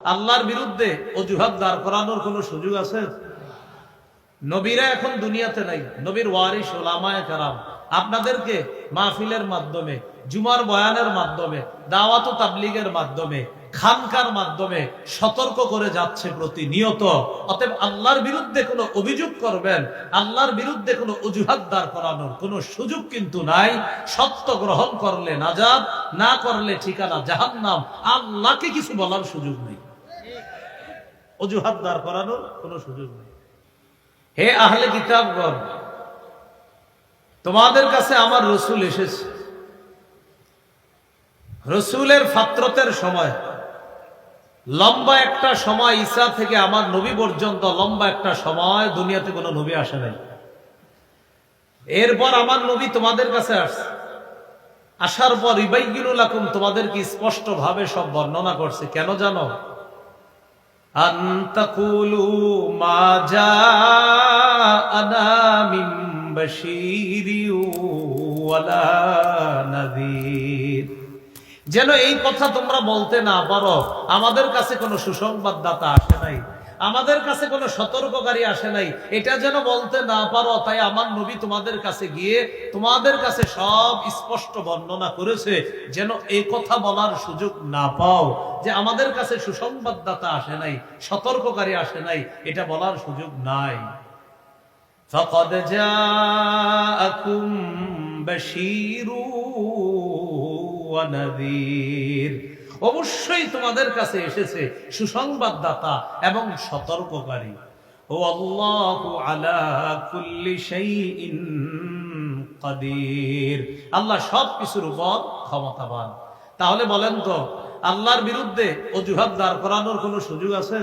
আল্লাহর বিরুদ্ধে অজুহাত দাঁড় করানোর কোন সুযোগ আছে? নবীরা এখন দুনিয়াতে নাই। নবীর ওয়ারিস ওলামায় কারাম। আপনাদেরকে মাহফিলের মাধ্যমে, জুমার বয়ানের মাধ্যমে, দাওয়াত তাবলিগের মাধ্যমে, খানকার মাধ্যমে সতর্ক করে যাচ্ছে প্রতিনিয়ত। অতএব আল্লাহর বিরুদ্ধে কোনো অভিযোগ করবেন, আল্লাহর বিরুদ্ধে কোনো অজুহাত দাঁড় করানোর কোনো সুযোগ কিন্তু নাই। সত্য গ্রহণ করলে নাজাদ, না করলে ঠিকানা জাহান্নাম। আল্লাহকে কিছু বলার সুযোগ নেই। অজুহাত দাঁড় করানোর কোনো সুযোগ নেই। হে আহলে কিতাবগণ, তোমাদের কাছে আমার রসুল এসেছে। রসুলের ফাত্রতের সময়, লম্বা একটা সময় ঈসা থেকে আমার নবী পর্যন্ত, লম্বা একটা সময় দুনিয়াতে কোনো নবী আসে নাই। এরপর আমার নবী তোমাদের কাছে আসছে। আসার পর ইবাইগিনুল আকুম তোমাদেরকে স্পষ্ট ভাবে সব বর্ণনা করছে। কেন জানো? আন্তাকুলু মা জাআনা من بشير ولا نذير যেন এই কথা তোমরা বলতে না পারো, আমাদের কাছে কোনো সুসংবাদদাতা আসে নাই। আমাদের কাছে কোনো সতর্ককারী আসে নাই এটা যেন বলতে না পারো তাই আমার নবী তোমাদের কাছে গিয়ে তোমাদের কাছে সব স্পষ্ট বর্ণনা করেছে যেন এই কথা বলার সুযোগ না পাও যে আমাদের কাছে সুসংবাদদাতা আসে নাই সতর্ককারী আসে নাই এটা বলার সুযোগ নাই فقد جاءكم بشير ونذير অবশ্যই তোমাদের কাছে এসেছে সুসংবাদদাতা এবং সতর্ককারী। ও আল্লাহু আলা কুল্লি কাদির। আল্লাহ সব কিছুর উপর ক্ষমতাবান। তাহলে বলেন তো, আল্লাহর বিরুদ্ধে অজুহাত দাঁড় করানোর কোনো সুযোগ আছে?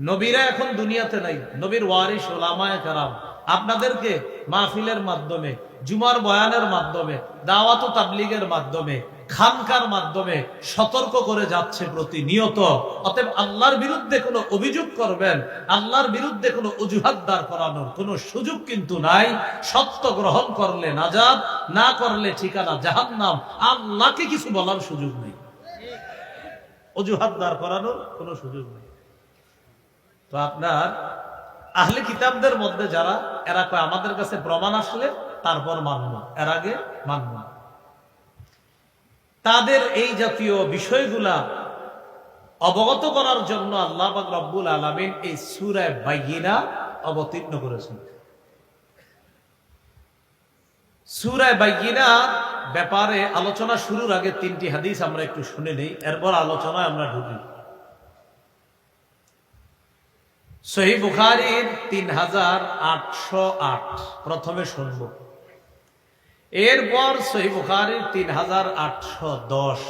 নবীরা এখন দুনিয়াতে নাই, নবীর ওয়ারিস ওলামায় কারাম। আপনাদেরকে মাহফিলের মাধ্যমে, জুমার বয়ানের মাধ্যমে, দাওয়াত তাবলিগের মাধ্যমে, খানকার মাধ্যমে সতর্ক করে যাচ্ছে প্রতিনিয়ত। অতএব আল্লাহর বিরুদ্ধে কোনো অভিযোগ করবেন, আল্লাহর বিরুদ্ধে কোনো অজুহাত দাঁড় করানোর কোনো সুযোগ কিন্তু নাই। সত্য গ্রহণ করলে নাজাদ না করলে ঠিকানা জাহান্নাম। আল্লাহকে কিছু বলার সুযোগ নেই। অজুহাত দাঁড় করানোর কোনো সুযোগ নেই। তো আপনার আহলে কিতাবদের মধ্যে যারা, এরা কয়, আমাদের কাছে প্রমাণ আসলে তারপর মানব, এর আগে মানব। তাদের এই জাতীয় বিষয়গুলা অবগত করার জন্য আল্লাহ রব্বুল আলমিন এই সুরায় বাইগিনা অবতীর্ণ করেছেন। সুরায় বাইগিনা ব্যাপারে আলোচনা শুরুর আগে তিনটি হাদিস আমরা একটু শুনে নেই, এরপর আলোচনায় আমরা ঢুকি। সহি বুখারির তিন হাজার আটশো আট। প্রথমে শুনব। এরপর সহি বুখারির তিন হাজার আটশো দশ।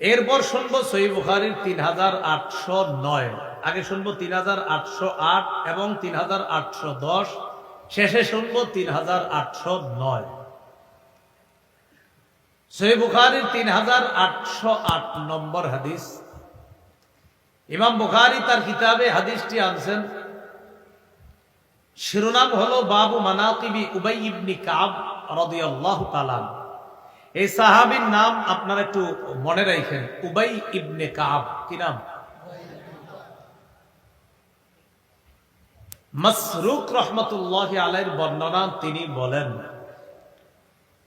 এরপর শুনব সহি বুখারির তিন হাজার আটশো নয়। আগে শুনব তিন হাজার আটশো আট এবং তিন হাজার আটশো দশ। শেষে শুনব তিন হাজার আটশো নয়। সহি বুখারির তিন হাজার আটশো আট নম্বর হাদিস। ইমাম বুখারি তার কিতাবে হাদিসটি আনছেন, শিরোনাম হলো বাবু মানাকিবি উবাই ইবনি কাব রাদিয়াল্লাহু তাআলা এই সাহাবীর নাম আপনারা একটু মনে রাখেন, উবাই ইবনে কাব। কি নাম? মসরুক রহমতুল্লাহ আলাইর বর্ণনা তিনি বলেন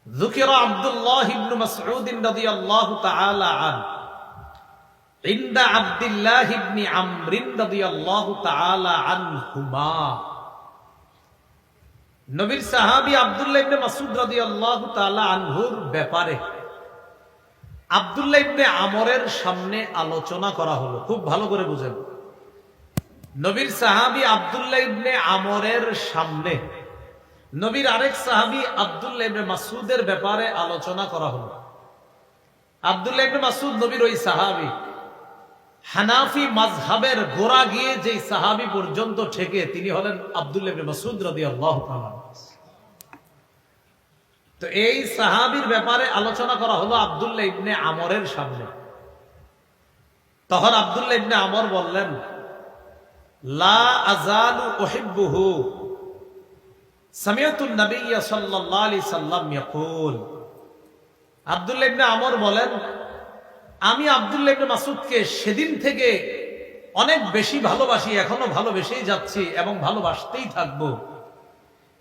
ذكر عبد الله بن مسعود رضي الله تعالى عنه আব্দুল্লাহ আমরের সামনে আলোচনা করা হলো। খুব ভালো করে বুঝেন। নবীর সাহাবী আবদুল্লাহ ইবনে আমরের সামনে নবীর আরেক সাহাবী আবদুল্লাহ ইবনে মাসুদের ব্যাপারে আলোচনা করা হলো। আবদুল্লাহ ইবনে মাসুদ নবীর ওই সাহাবি। হানাফি মাজহাবের গোড়া গিয়ে যেই সাহাবি পর্যন্ত ঠেকে, তিনি হলেন আব্দুল্লাহ রাদিয়াল্লাহু তো এই সাহাবীর ব্যাপারে আলোচনা করা হলো আব্দুল্লাহ ইবনে আমরের সামনে। তখন আব্দুল্লাহ ইবনে আমর বললেন, লা আজালু উহিব্বুহু। সামিয়াতু নবিয়্য সাল্লাল্লাহু আলাইহি সাল্লাম ইয়াকুল। আব্দুল্লাহ ইবনে আমর বলেন আমি আব্দুল্লাহ ইবনে মাসুদকে সেদিন থেকে অনেক বেশি ভালোবাসি, এখনও ভালোবেসেই যাচ্ছি এবং ভালোবাসতেই থাকব।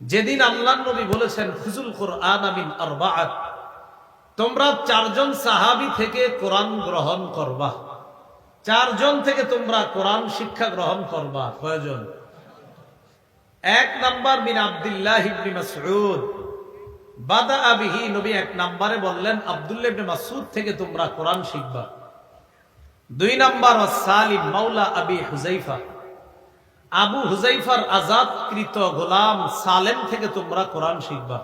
যেদিন আল্লাহ নবী বলেছেন খুজুল কোরআন আমিন আরবাআত। তোমরা চারজন সাহাবি থেকে কোরআন গ্রহণ করবা। চারজন থেকে তোমরা কোরআন শিক্ষা গ্রহণ করবা। প্রয়োজন এক নাম্বার মিন আব্দুল্লাহ ইবনে মাসউদ। বাদা আবিহি নবী এক নাম্বারে বললেন, আব্দুল্লাহ মাসউদ থেকে তোমরা কোরআন শিখবা। দুই নাম্বার, সালিম মাওলা আবি হুজাইফা আবু হুজাইফার আজাদকৃত গোলাম সালেম থেকে তোমরা কোরআন শিখবা।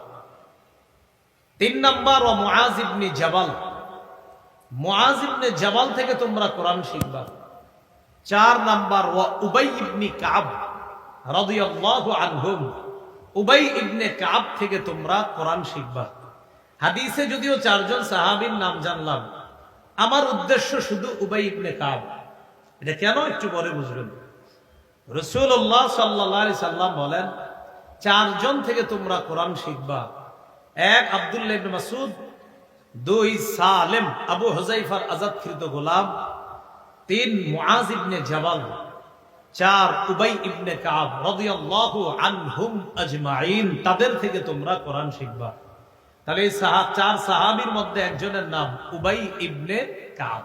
তিন নাম্বার, ও মুআজ ইবনে জাবাল। মুআজ ইবনে জাবাল থেকে তোমরা কোরআন শিখবা। চার নাম্বার, ও উবাই ইবনি কাব, রাদিয়াল্লাহু আনহুম। উবাই ইবনে কাব থেকে তোমরা কোরআন শিখবা। হাদিসে যদিও চারজন সাহাবীর নাম জানলাম, আমার উদ্দেশ্য শুধু উবাই ইবনে কাব। এটা কেন একটু পরে বুঝবেন? রসুল্লাহ সাল্লাহ সাল্লাম বলেন, চারজন থেকে তোমরা কোরআন শিখবা। এক আব্দুল্লাহ ইবনে মাসুদ দুই সালেম আবু হুজাইফার আজাদকৃত গোলাম, তিন মুআজ ইবনে জাবাল। চার উবাই ইবনে কাব রাদিয়াল্লাহু আনহুম আজমাইন, তাদের থেকে তোমরা কোরআন শিখবা। তাহলে এই সাহা, চার সাহাবীর মধ্যে একজনের নাম উবাই ইবনে কাব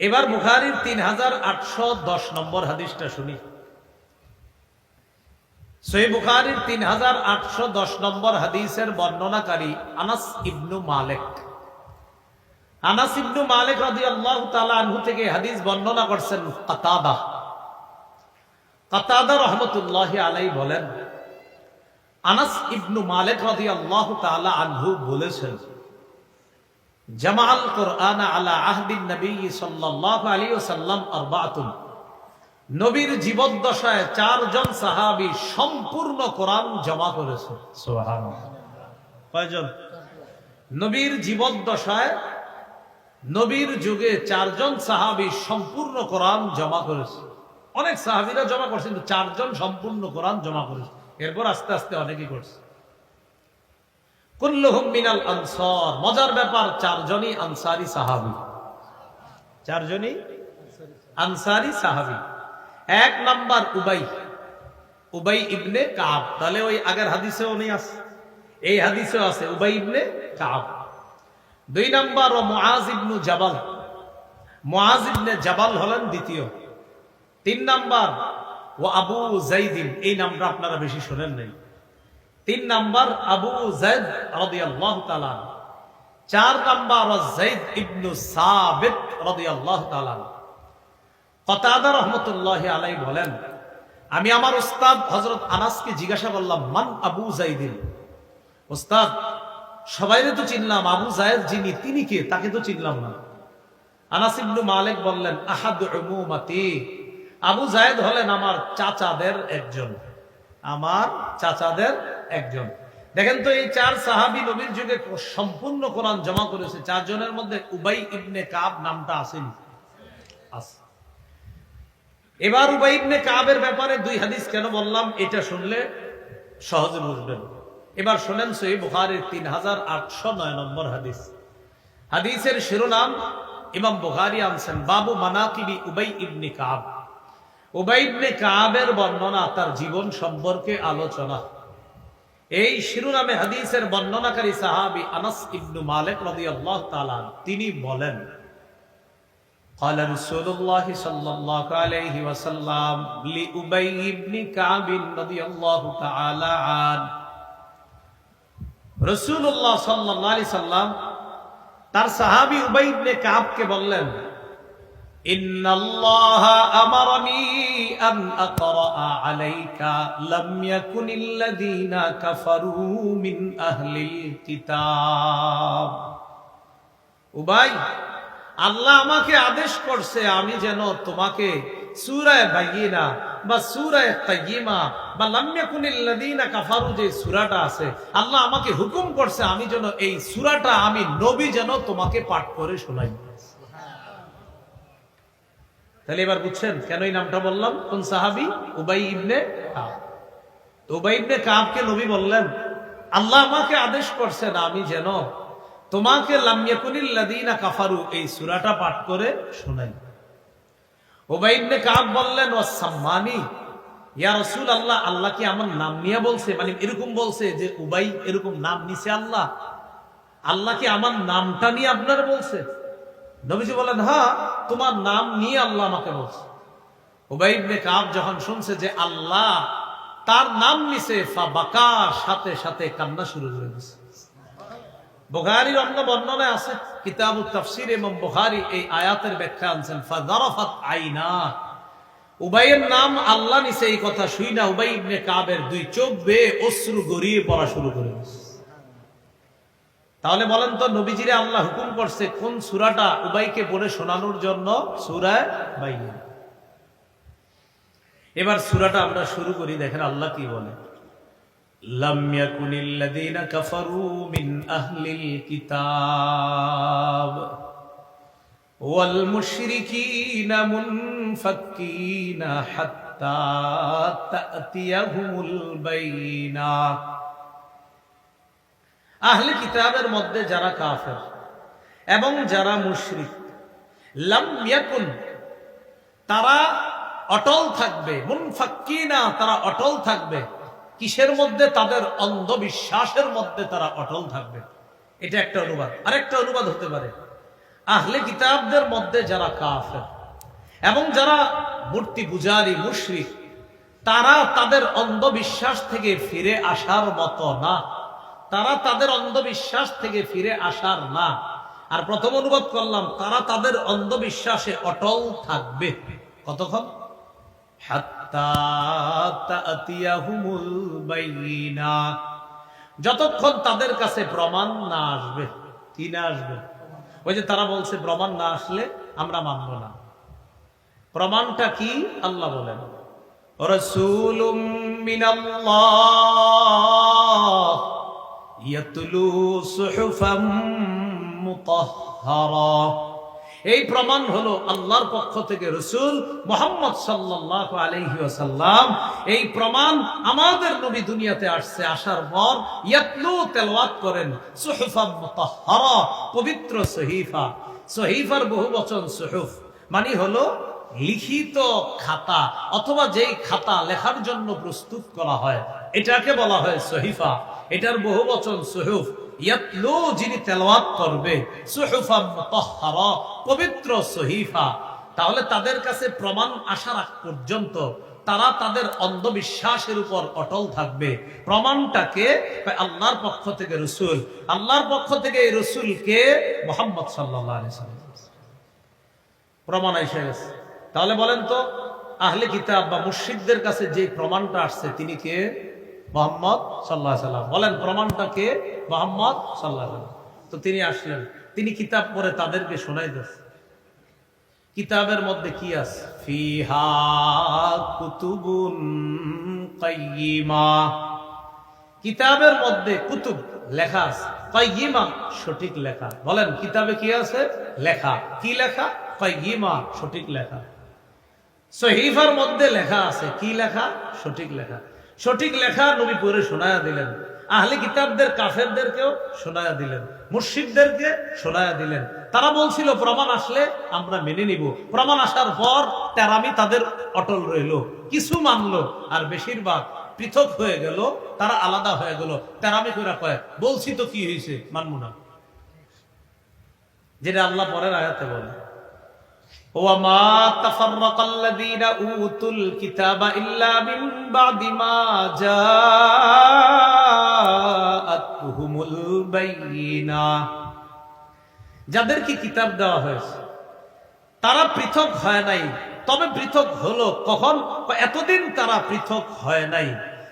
এবার বুখারীর তিন হাজার আটশো দশ নম্বর হাদিসটা শুনি। সই বুখারীর তিন হাজার আটশো দশ নম্বর হাদিসের বর্ণনাকারী আনাস ইবনু মালেক। আনাস ইবনু মালিক রাদিয়াল্লাহু তাআলা আনহু থেকে হাদিস বর্ণনা করছেন কাতাদা। কাতাদা রহমতুল্লাহি আলাইহি বলেন আনাস ইবনু মালিক রাদিয়াল্লাহু তাআলা আনহু বলেছেন জামাল কোরআন আলা আহদিন নবী সাল্লাল্লাহু আলাইহি ওয়াসাল্লাম আরবাআতুন নবীর জীবদ্দশায় চারজন সাহাবী সম্পূর্ণ কোরআন জমা করেছে সুবহানাল্লাহ। কয়জন? নবীর জীবদ্দশায় নবীর যুগে চারজন সাহাবি সম্পূর্ণ কোরআন জমা করেছে। অনেক সাহাবীরা জমা করছে, কিন্তু চারজন সম্পূর্ণ কোরআন জমা করেছে। এরপর আস্তে আস্তে অনেকেই করছে। কুল্লুহুম মিনাল আনসার, মজার ব্যাপার, চারজনই আনসারি সাহাবী। চারজনই আনসারি সাহাবী। এক নাম্বার উবাই উবাই ইবনে কাব। তাহলে ওই আগের হাদিসেও নেই আছে। এই হাদিসেও আছে, উবাই ইবনে কাব। দুই নাম্বার ও মুআজ ইবনু জাবাল। মুআজ ইবনে জাবাল হলেন দ্বিতীয়। তিন নাম্বার ও আবু জাইদিন এই নামটা আপনারা বেশি শোনেন নাই। তিন নাম্বার আবু জাইদ রাদিয়াল্লাহু চার নাম্বার জাইদ ইবনু সাবিত রাদিয়াল্লাহু কতাদা রহমতুল্লাহ আলাই বলেন, আমি আমার উস্তাদ হযরত আনাসকে জিজ্ঞাসা করলাম, মান আবু জাইদিন উস্তাদ সবাইরে তো চিনলাম, আবু জায়েদ যিনি, তিনি কে? তাকে তো চিনলাম না। আনাস মালিক বললেন, আহাদ আবু জায়েদ হলেন আমার চাচাদের একজন। আমার চাচাদের একজন। দেখেন তো এই চার সাহাবী নবীর যুগে সম্পূর্ণ কোরআন জমা করেছে। চারজনের মধ্যে উবাই ইবনে কাব নামটা আসেনি। এবার উবাই ইবনে কাবের ব্যাপারে দুই হাদিস কেন বললাম, এটা শুনলে সহজে বুঝবেন। এবার শোনেন সহি বুখারের তিন হাজার আটশো নয় নম্বর হাদিস হাদিসের শিরোনাম ইমাম বুখারি আনছেন বাবু মানাকিবি উবাই ইবনে কাব উবাই ইবনে কাবের বর্ণনা তার জীবন সম্পর্কে আলোচনা এই শিরোনামে হাদিসের বর্ণনাকারী সাহাবি আনাস ইবনু মালিক রাদিয়াল্লাহু তাআলা তিনি বলেন قال رسول الله صلى الله عليه وسلم لأبي بن كعب رضي الله تعالى عنه রসুল্লাহ সাল্লাহ আলি সাল্লাম তার সাহাবি উবাইবনে কাবকে বললেন উবাই, আল্লাহ আমাকে আদেশ করছে আমি যেন তোমাকে সুরায় বাইয়ে না বা সুরায় তাইয়িমা বা লামিয়াকুনিল্লাযীনা কাফারু যে সূরাটা আছে, আল্লাহ আমাকে হুকুম করছে আমি যেন এই সূরাটা আমি নবী যেন তোমাকে পাঠ করে শোনাই। তাহলে এবার বুঝছেন কেন এই নামটা বললাম? কোন সাহাবি? উবাই ইবনে উবাই ইবনে কাবকে নবী বললেন, আল্লাহ আমাকে আদেশ করছেন আমি যেন তোমাকে লামিয়াকুনিল্লাদিনা কাফারু এই সুরাটা পাঠ করে শোনাই। ওবাইবনে কাব বললেন, ও সাম্মানি, ইয়া রসুল আল্লাহ আল্লাহ কি আমার নাম নিয়ে বলছে? মানে এরকম বলছে যে, উবাই, এরকম নাম নিছে আল্লাহ। আল্লাহ কি আমার নামটা নিয়ে আপনার বলছে? নবীজি বলেন হ্যাঁ তোমার নাম নিয়ে আল্লাহ আমাকে বলছে। উবাইবনে কাব যখন শুনছে যে আল্লাহ তার নাম নিছে ফা বাকা সাথে সাথে কান্না শুরু করে দিছে বুখারীর অন্য বর্ণনায় আছে, কিতাব তাফসির এবং বুখারী এই আয়াতের ব্যাখ্যা আনছেন ফাদারাফাত আইনা। উবাইয়ের নাম আল্লাহ নিছে এই কথা শুই না, উবাই ইবনে কাবের দুই চোখ বেয়ে অশ্রু গড়িয়ে পড়া শুরু করে তাহলে বলেন তো, নবীজিরে আল্লাহ হুকুম করছে কোন সুরাটা উবাইকে বলে শোনানোর জন্য? সূরায় বাইনা। এবার সুরাটা আমরা শুরু করি, দেখেন আল্লাহ কি বলে। لم يكن الذين كفروا من أهل الكتاب والمشركين منفكين حتى تأتيهم البينة আহলে কিতাবের মধ্যে যারা কাফের এবং যারা মুশরিক লাম ইয়াকুন তারা অটল থাকবে মুনফাক্কিনা তারা অটল থাকবে কিসের মধ্যে? তাদের অন্ধবিশ্বাসের মধ্যে তারা অটল থাকবে। এটা একটা অনুবাদ। আরেকটা অনুবাদ হতে পারে। আহলে কিতাবদের মধ্যে যারা কাফের এবং যারা মূর্তি পূজারি, মুশরিক, তারা তাদের অন্ধবিশ্বাস থেকে ফিরে আসার মতো না। তারা তাদের অন্ধবিশ্বাস থেকে ফিরে আসার না। আর প্রথম অনুবাদ করলাম, তারা তাদের অন্ধবিশ্বাসে অটল থাকবে। কতক্ষণ। যতক্ষণ তাদের কাছে প্রমাণ না আসবে, কি না আসবে? ওই যে তারা বলছে, প্রমাণ না আসলে আমরা মানব না। প্রমাণটা কি? আল্লাহ বলেন মুতাহহারা। এই প্রমাণ হলো আল্লাহর পক্ষ থেকে রসুল মোহাম্মদ সাল্লাহ আলহি আসাল্লাম এই প্রমাণ আমাদের নবী দুনিয়াতে আসছে, আসার পর ইয়াতলু তেলওয়াত করেন পবিত্র সহিফা। সহিফার বহু বচন সুহুফ মানে হলো লিখিত খাতা, অথবা যেই খাতা লেখার জন্য প্রস্তুত করা হয়, এটাকে বলা হয় সহিফা। এটার বহু বচন সুহুফ। যিনি তেলাওয়াত করবে। পবিত্র সহিফা। তাহলে তাদের কাছে প্রমাণ আসার আগ পর্যন্ত তারা তাদের অন্ধবিশ্বাসের উপর অটল থাকবে। প্রমাণটাকে আল্লাহর পক্ষ থেকে রসুল। আল্লাহর পক্ষ থেকে এই রসুলকে মোহাম্মদ সাল্লাহ প্রমাণ এসে গেছে। তাহলে বলেন তো, আহলে কিতাব বা মুর্শিদদের কাছে যে প্রমাণটা আসছে, তিনি কে? মোহাম্মদ সাল্লাহ সাল্লাম। বলেন, প্রমাণটা কে? মোহাম্মদ সাল্লাহ সাল্লাম। তো তিনি আসলেন। তিনি কিতাব পড়ে তাদেরকে শোনাই দিয়েছে। কিতাবের মধ্যে কি আছে? কিতাবের মধ্যে কুতুব লেখা আছে। সঠিক লেখা। বলেন, কিতাবে কি আছে? লেখা। কি লেখা? কাইয়িমা সঠিক লেখা। সহিফার মধ্যে লেখা আছে। কি লেখা? সঠিক লেখা। সঠিক লেখা নবী পড়ে শোনায়া দিলেন। আহলে কিতাবদের, কাফেরদেরকেও শোনায়া দিলেন। মুর্শিদদেরকে শোনায়া দিলেন। তারা বলছিল, প্রমাণ আসলে আমরা মেনে নিব। প্রমাণ আসার পর তেরামি তাদের অটল রইল। কিছু মানলো, আর বেশিরভাগ পৃথক হয়ে গেল, তারা আলাদা হয়ে গেল। তেরামি করে কয়, বলছি তো কি হয়েছে মানবো না। যেটা আল্লাহ পরের আয়াতে বলে। وما تفرق الذين اوتوا الكتاب الا من بعد ما جاءتهم البينه যাদেরকে কিতাব দেওয়া হয়েছে তারা পৃথক হয় নাই তবে পৃথক হলো কখন এতদিন তারা পৃথক হয় নাই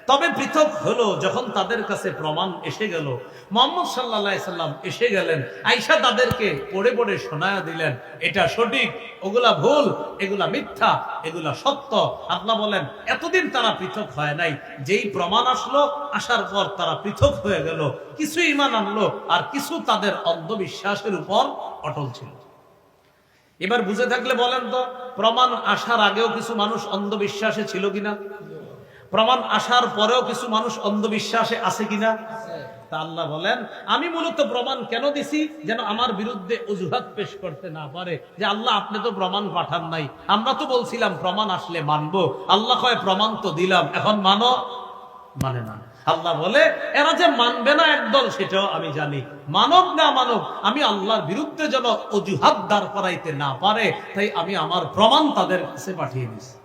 তবে পৃথক হলো যখন তাদের কাছে প্রমাণ এসে গেল। মোহাম্মদ সাল্লা সাল্লাম এসে গেলেন। আইসা তাদেরকে পড়ে পড়ে শোনায়া দিলেন, এটা সঠিক ওগুলা ভুল, এগুলা মিথ্যা, এগুলা সত্য। আল্লাহ বলেন, এতদিন তারা পৃথক হয় নাই। যেই প্রমাণ আসলো, আসার পর তারা পৃথক হয়ে গেল। কিছু ইমান আনলো, আর কিছু তাদের অন্ধবিশ্বাসের উপর অটল ছিল। এবার বুঝে থাকলে বলেন তো, প্রমাণ আসার আগেও কিছু মানুষ অন্ধবিশ্বাসে ছিল কিনা? প্রমাণ আসার পরেও কিছু মানুষ অন্ধবিশ্বাসে আছে কিনা? তা আল্লাহ বলেন, আমি মূলত প্রমাণ কেন দিছি? যেন আমার বিরুদ্ধে অজুহাত পেশ করতে না পারে। যে আল্লাহ, আপনি তো প্রমাণ পাঠান নাই। আমরা তো বলছিলাম, প্রমাণ আসলে মানবো। আল্লাহ কয়, প্রমাণ তো দিলাম। এখন মানো? মানে না। আল্লাহ বলে, এরা যে মানবে না একদল, সেটাও আমি জানি। মানব না মানব, আমি আল্লাহর বিরুদ্ধে যেন অজুহাত দাঁড় করাইতে না পারে, তাই আমি আমার প্রমাণ তাদের কাছে পাঠিয়ে দিছি।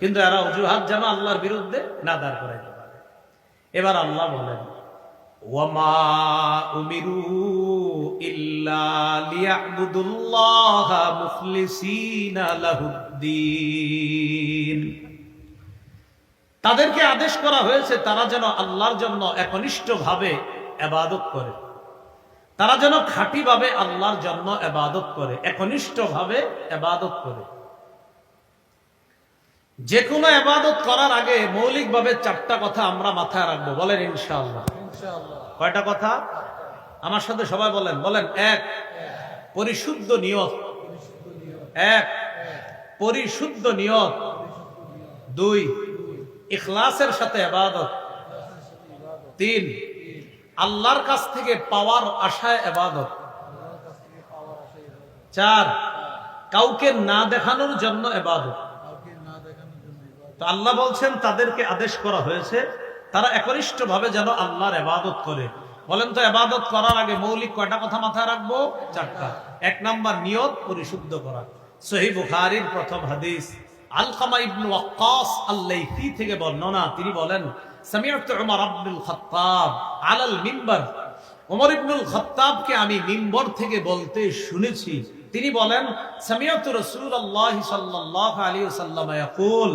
কিন্তু এরা অজুহাত যেন আল্লাহর বিরুদ্ধে না দাঁড় পারে। এবার আল্লাহ বলেন, ওয়ামা তাদেরকে আদেশ করা হয়েছে, তারা যেন আল্লাহর জন্য একনিষ্ঠ ভাবে এবাদত করে। তারা যেন খাঁটি ভাবে আল্লাহর জন্য এবাদত করে একনিষ্ঠ ভাবে এবাদত করে। যে কোনো এবাদত করার আগে মৌলিকভাবে চারটা কথা আমরা মাথায় রাখব। বলেন ইনশাআল্লাহ। কয়টা কথা? আমার সাথে সবাই বলেন। বলেন, এক, পরিশুদ্ধ নিয়ত। এক, পরিশুদ্ধ নিয়ত। দুই, ইখলাসের সাথে এবাদত তিন, আল্লাহর কাছ থেকে পাওয়ার আশায় এবাদত চার, কাউকে না দেখানোর জন্য এবাদত তো আল্লাহ বলছেন, তাদেরকে আদেশ করা হয়েছে, তারা একনিষ্ঠ ভাবে যেন আল্লাহর এবাদত করে। বলেন তো এবাদত করার আগে মৌলিক কয়টা কথা মাথায় রাখব? চারটা। এক নাম্বার, নিয়ত পরিশুদ্ধ করা। সহি বুখারির প্রথম হাদিস। থেকে বর্ণনা, তিনি বলেন আব্দুল ওমর আমি মিম্বর থেকে বলতে শুনেছি। তিনি বলেন সামিয়াতু রাসূলুল্লাহ সাল্লাল্লাহু আলাইহি ওয়াসাল্লাম ইয়াকুল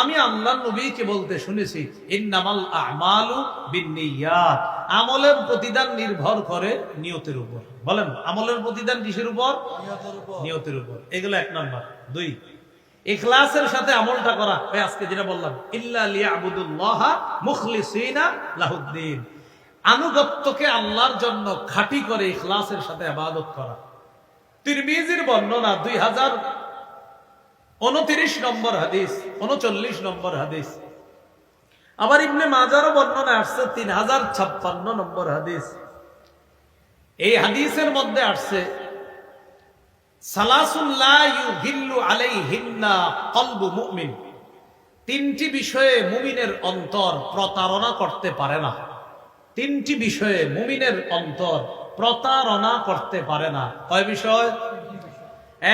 আমি আল্লাহর নবীকে বলতে শুনেছি ইন্নামাল আমালু বিন্নিয়াত আমলের প্রতিদান নির্ভর করে নিয়তের উপর। বলেন আমলের প্রতিদান কিসের উপর? নিয়তের উপর। এগুলো এক নাম্বার। দুই ইখলাসের সাথে আমলটা করা। ওই আজকে যেটা বললাম ইল্লা লিয়াবুদুল্লাহ মুখলিসিনা লাহুদ্দিন আনুগত্যকে আল্লাহর জন্য খাঁটি করে ইখলাসের সাথে আবাদত করা। তিরমিজির বর্ণনা দুই হাজার উনত্রিশ নম্বর হাদিস, উনচল্লিশ নম্বর হাদিস। আবার ইবনে মাজারও বর্ণনা আসছে তিন হাজার ছাপ্পান্ন নম্বর হাদিস। এই হাদিসের মধ্যে আসছে তিনটি বিষয়ে মুমিনের অন্তর প্রতারণা করতে পারে না। তিনটি বিষয়ে মুমিনের অন্তর প্রতারণা করতে পারে না। কয় বিষয়?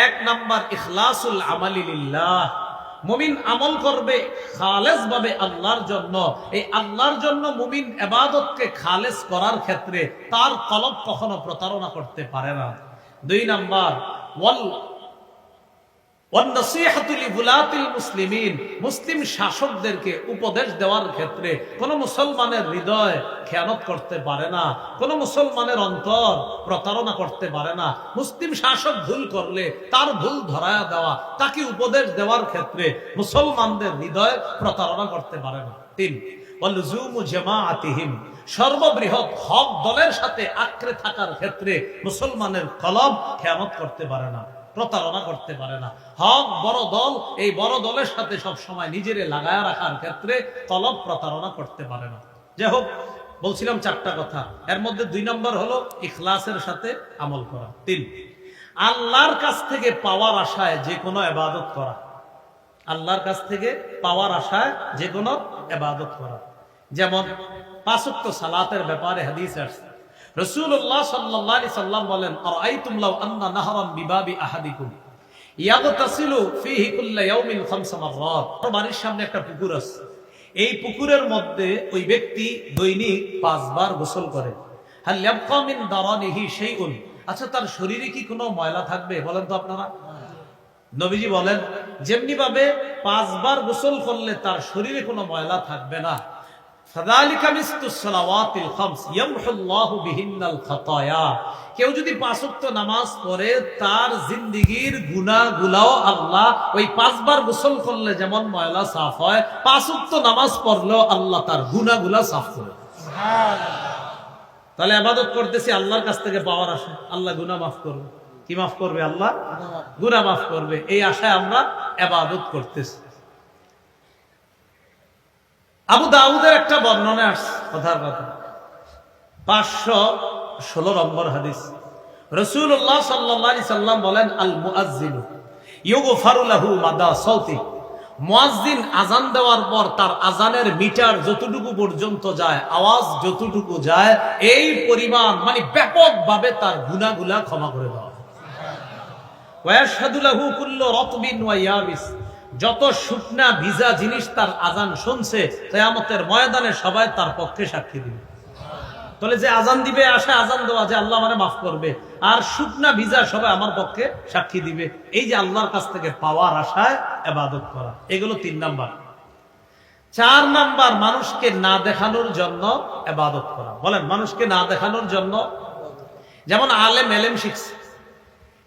এক নাম্বার, ইখলাসুল আমালিল্লাহ মুমিন আমল করবে খালেস ভাবে আল্লাহর জন্য। এই আল্লাহর জন্য মুমিন এবাদতকে খালেস করার ক্ষেত্রে তার কলব কখনো প্রতারণা করতে পারে না। দুই নাম্বার, ওয়াল মুসলিম শাসকদেরকে উপদেশ দেওয়ার ক্ষেত্রে কোন মুসলমানের হৃদয় খেয়ানত করতে পারে না, কোন মুসলমানের অন্তর প্রতারণা করতে পারে না। মুসলিম শাসক ভুল করলে, তার ভুল ধরায়া দেওয়া, তাকে উপদেশ দেওয়ার ক্ষেত্রে মুসলমানদের হৃদয় প্রতারণা করতে পারে না। তিন সর্ববৃহৎ হক দলের সাথে আঁকড়ে থাকার ক্ষেত্রে মুসলমানের কলম খেয়ানত করতে পারে না। প্রতারণা করতে পারে না। হক, বড় দল, এই বড় দলের সাথে সব সময় নিজেরে লাগায় রাখার ক্ষেত্রে কলব প্রতারণা করতে পারে না। যাই হোক, বলছিলাম চারটা কথা। এর মধ্যে দুই নম্বর হলো ইখলাসের সাথে আমল করা। তিন, আল্লাহর কাছ থেকে পাওয়ার আশায় যে কোনো এবাদত করা। আল্লাহর কাছ থেকে পাওয়ার আশায় যে কোনো এবাদত করা। যেমন পাঁচক্ত সালাতের ব্যাপারে হাদিস আসছে। রসুল্লাহ সাল্লাল্লাহু সাল্লাম বলেন আর সামনে একটা পুকুর আছে। এই পুকুরের মধ্যে ওই ব্যক্তি দৈনিক পাঁচবার গোসল শাইউন। আচ্ছা তার শরীরে কি কোনো ময়লা থাকবে বলেন তো আপনারা? নবীজি বলেন যেমনি ভাবে পাঁচবার গোসল করলে তার শরীরে কোনো ময়লা থাকবে না কেউ যদি পাঁচক্ত নামাজ পড়ে তার জিন্দিগির গুনা গুলাও আল্লাহ ওই পাঁচবার গোসল করলে যেমন ময়লা সাফ হয় পাঁচক্ত নামাজ পড়লেও আল্লাহ তার গুনা গুলা সাফ করে তাহলে আবাদত করতেছি আল্লাহর কাছ থেকে পাওয়ার আসে আল্লাহ গুনা মাফ করবে। কি মাফ করবে আল্লাহ? গুনা মাফ। করবে। এই আশায় আমরা আবাদত করতেছি। আবু দাউদের একটা বর্ণনা আসছে। কথার কথা। পাঁচশো ষোলো নম্বর হাদিস। রসুল্লাহ সাল্লি সাল্লাম বলেন আল ইউগফারুলাহু মাদা সৌতি আজান দেওয়ার পর তার আজানের মিটার যতটুকু পর্যন্ত যায়, আওয়াজ যতটুকু যায়, এই পরিমাণ মানে ব্যাপকভাবে তার গুনাহগুলা ক্ষমা করে দেওয়া। হয়। ওয়াশহাদু লাহু কুল্লু রাতবিন ওয়া যত শুকনা ভিজা জিনিস তার আজান শুনছে, কিয়ামতের ময়দানে সবাই তার পক্ষে সাক্ষী দিবে। তাহলে যে আজান দিবে, আসে আজান দেওয়া, যে আল্লাহ মানে মাফ করবে। আর শুকনা ভিজা সবাই আমার পক্ষে সাক্ষী দিবে। এই যে আল্লাহর কাছ থেকে পাওয়ার আশায় এবাদত করা, এগুলো তিন নাম্বার। চার নাম্বার, মানুষকে না দেখানোর জন্য এবাদত করা। বলেন, মানুষকে না দেখানোর জন্য। যেমন আলেম, এলেম শিখছে।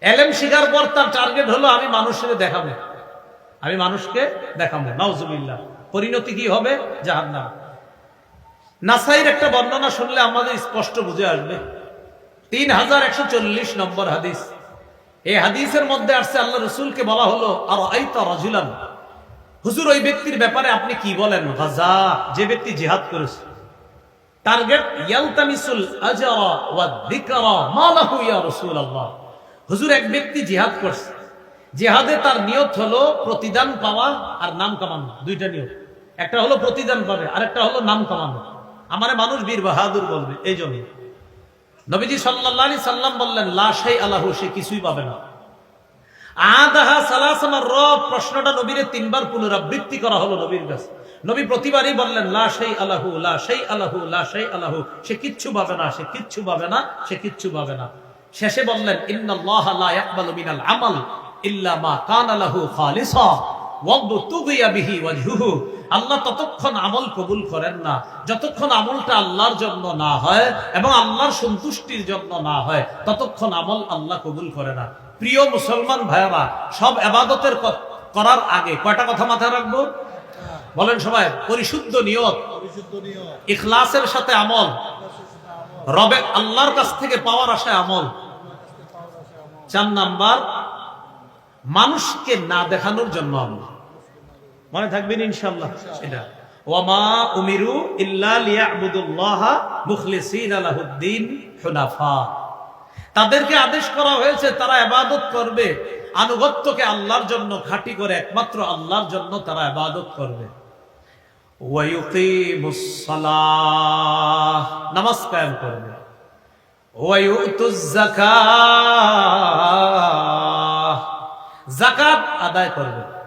এলেম শিখার পর তার টার্গেট হলো, আমি মানুষের দেখাবো। আমি মানুষকে দেখাবো, নাউজুবিল্লাহ। পরিণতি কি হবে? জাহান্নাম। নাসাইর একটা বর্ণনা শুনলে আমাদের স্পষ্ট বুঝে আসবে। তিন হাজার একশো চল্লিশ নম্বর হাদিস। এই হাদিসের মধ্যে আসছে, আল্লাহ রসুলকে বলা হলো আর আইতা রাজুলান। হুজুর, ওই ব্যক্তির ব্যাপারে আপনি কি বলেন? গাজা যে ব্যক্তি জিহাদ করেছে। টার্গেট, ইয়ালতামিসুল আজরা ওয়া যিকরা মা ইয়া রাসূলুল্লাহ। হুজুর, এক ব্যক্তি জিহাদ করছে। জিহাদে তার নিয়ত হলো প্রতিদান পাওয়া আর নাম কামানো, দুইটা নিয়ত। একটা হলো প্রতিদান পাবে, আরেকটা হলো নাম কামানো। আমারে মানুষ বীর বাহাদুর বলবে, এই জন্য। নবীজি আলাইহি সাল্লাম বললেন, লা শাই আলাহু সে কিছুই পাবে না। আদাহা রব, প্রশ্নটা নবীরে তিনবার পুনরাবৃত্তি করা হলো নবীর কাছে। নবী প্রতিবারই বললেন, লা সেই আলাহু লা সেই আলাহু লা আলাহু সে কিচ্ছু পাবে না, সে কিচ্ছু পাবে না, সে কিচ্ছু পাবে না। শেষে বললেন, ইন্নাল্লাহ লা ইয়াকবালু মিনাল আমাল ইল্লা মা কানা খালিসা আল্লাহ ততক্ষণ আমল কবুল করেন না। যতক্ষণ আমলটা আল্লাহর জন্য না হয় এবং আল্লাহর সন্তুষ্টির জন্য না হয় ততক্ষণ আমল আল্লাহ কবুল করে না। প্রিয় মুসলমান ভাইয়েরা সব এবাদতের ক- করার আগে কয়টা কথা মাথায় রাখব? বলেন সবাই পরিশুদ্ধ নিয়ত ইখলাসের সাথে আমল রবে আল্লাহর কাছ থেকে পাওয়ার আশায় আমল। চার নাম্বার মানুষকে না দেখানোর জন্য আমল মনে থাকবেন ইনশাল্লাহ এটা। ওয়ামা উমিরু ইল্লা লিয়াবুদুল্লাহ মুখলিসিনা লাহুদ্দিন হুনাফা। তাদেরকে আদেশ করা হয়েছে, তারা ইবাদত করবে। আনুগত্যকে আল্লাহর জন্য, খাঁটি করে একমাত্র আল্লাহর জন্য তারা ইবাদত করবে। নামাজ কায়েম করবে। যাকাত আদায় করবে।